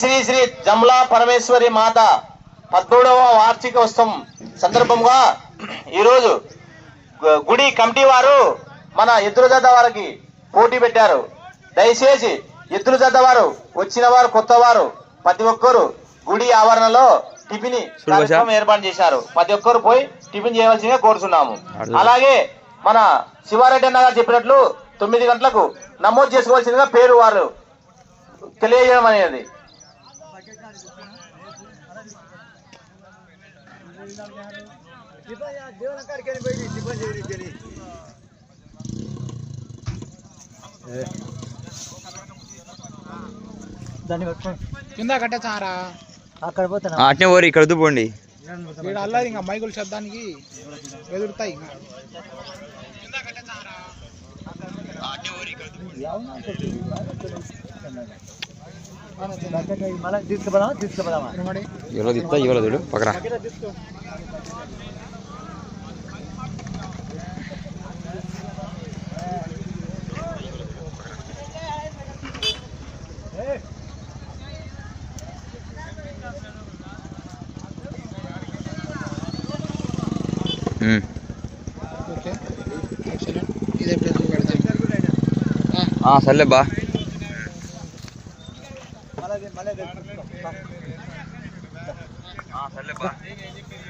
శ్రీ శ్రీ జమ్లా పరమేశ్వరి మాత పద్మూడవ వార్షికోత్సవం సందర్భంగా ఈరోజు గుడి కమిటీ వారు మన ఎద్దుల జత వారికి పోటీ పెట్టారు. దయచేసి ఎద్దుల జత వారు వచ్చిన వారు కొత్త వారు ప్రతి ఒక్కరు గుడి ఆవరణలో టిఫిన్ కార్యక్రమం ఏర్పాటు చేశారు. ప్రతి ఒక్కరు పోయి టిఫిన్ చేయవలసిందిగా కోరుతున్నాము అలాగే మన శివారెడ్డి అన్న గారు చెప్పినట్లు తొమ్మిది గంటలకు నమోదు చేసుకోవాల్సిందిగా పేరు వారు తెలియజేయడం అనేది. దాన్ని కింద కట్టేచారా అక్కడ పోతాను అట్నే ఓరి ఇక్కడ వద్దుపోండి వీడు అల్లది ఇంకా మైకుల శబ్దానికి ఎదురుతాయి తీసుకుపోదామా? తీసుకుపోదామా? ఎవరో చూడు పక్కన ఉమ్. ఓకే ఎక్సలెంట్ ఇదే ప్లేస్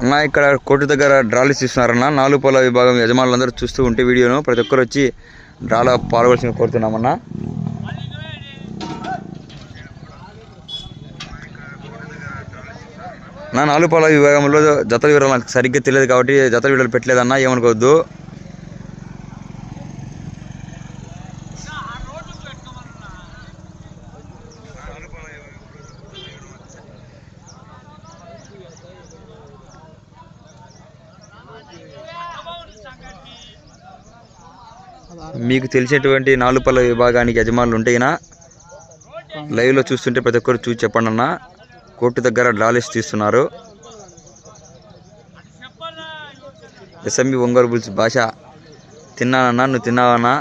అన్న ఇక్కడ కోర్టు దగ్గర డ్రాలు ఇస్తున్నారన్న నాలుగు పొల విభాగం యజమానులందరూ చూస్తూ ఉంటే వీడియోను ప్రతి ఒక్కరు వచ్చి డ్రాలో పాల్గొల్సిన కోరుతున్నామన్నా. నా నాలుగు పొల విభాగంలో జత వివరాలు నాకు సరిగ్గా తెలియదు కాబట్టి జతల వివరాలు పెట్టలేదన్నా ఏమనుకోవద్దు. మీకు తెలిసినటువంటి నాలుగు పళ్ళ విభాగానికి యజమానులు ఉంటేనా? లైవ్లో చూస్తుంటే ప్రతి ఒక్కరు చూసి చెప్పండి అన్న. కోర్టు దగ్గర డాలిస్ తీస్తున్నారు. ఎస్ఎంబి ఒంగోలు బుల్స్ భాష తిన్నానన్నా నువ్వు తిన్నావన్నా?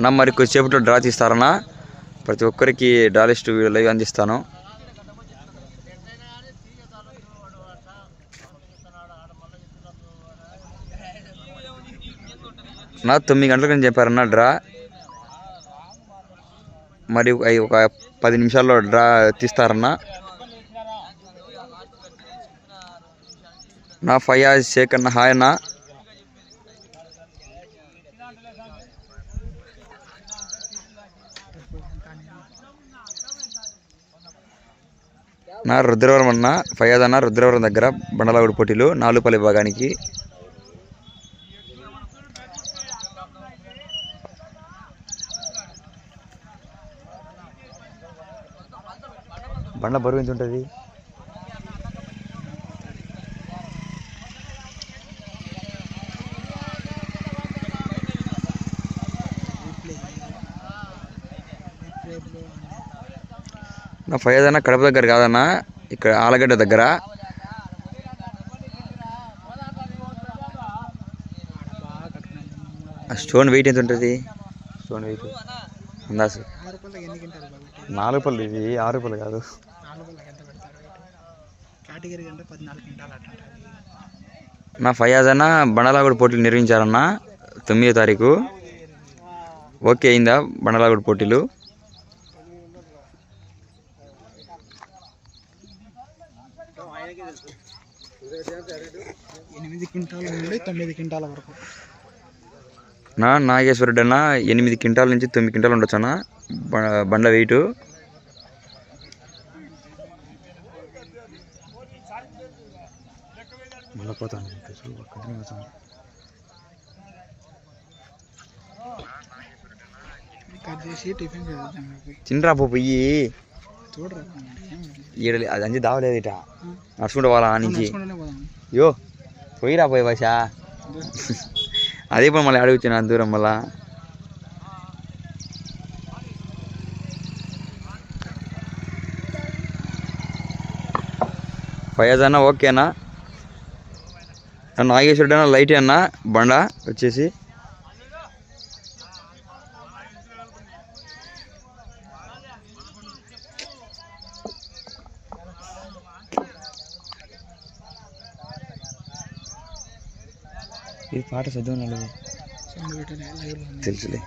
అన్న మరి కొద్దిసేపట్లో డ్రా తీస్తారన్నా. ప్రతి ఒక్కరికి డాలిస్ట్ లైవ్ అందిస్తాను. నా తొమ్మిది గంటలకు నేను చెప్పారన్న డ్రా. మరి ఒక- ఒక పది నిమిషాల్లో డ్రా తీస్తారన్నా. నా ఫయాజ్ షేక్ అన్న హాయ్ అన్న. నా రుద్రవరం అన్న ఫయాజ్ అన్న రుద్రవరం దగ్గర బండలగూడి పోటీలు నాలుగుపల్లి భాగానికి బండ బరువు ఎంత ఉంటుంది నా ఫయాజ్ అన్న కడప దగ్గర కాదన్న ఇక్కడ ఆలగడ్డ దగ్గర. స్టోన్ వెయిట్ ఎంత ఉంటుంది? Stone wait. అందాసు బాబు నాలుగు పళ్ళు ఇది ఆరు పళ్ళు కాదు. నా ఫయాజ్ అన్న బండలాగుడు పోటీలు నిర్వహించారన్న తొమ్మిదో తారీఖు. ఓకే అయిందా బండలాగుడు పోటీలు? ఎనిమిది క్వింటాల నుండి తొమ్మిది క్వింటాల వరకు. నా నాగేశ్వరుడు అన్న ఎనిమిది క్వింటాల నుంచి తొమ్మిది క్వింటాలు ఉండొచ్చు అన్న బ- బండ్ల వెయిట్? మళ్ళీ పోతాను కంటిన్యూ పోతాను కట్ చేసి టిఫిన్ చేద్దాం. పోయి చిన్నరా పో పొయ్యి చూడరా ఏం ఈడ లే- అది అంచి దావలేదు ఇట నడుచుకుంటూ పోవాలా ఆ నుంచి నడుచుకుంటూనే పోదాం యో పోయిరా పోయి భాష అదే పని మళ్ళీ అడుగుతున్నా అంత దూరం మళ్ళా ఫయాజ్ అన్న ఓకేనా నాగేశ్వరుడు అన్న లైట్ అన్న బండ వచ్చేసి ఇది పాట చదువు తెలుసులే.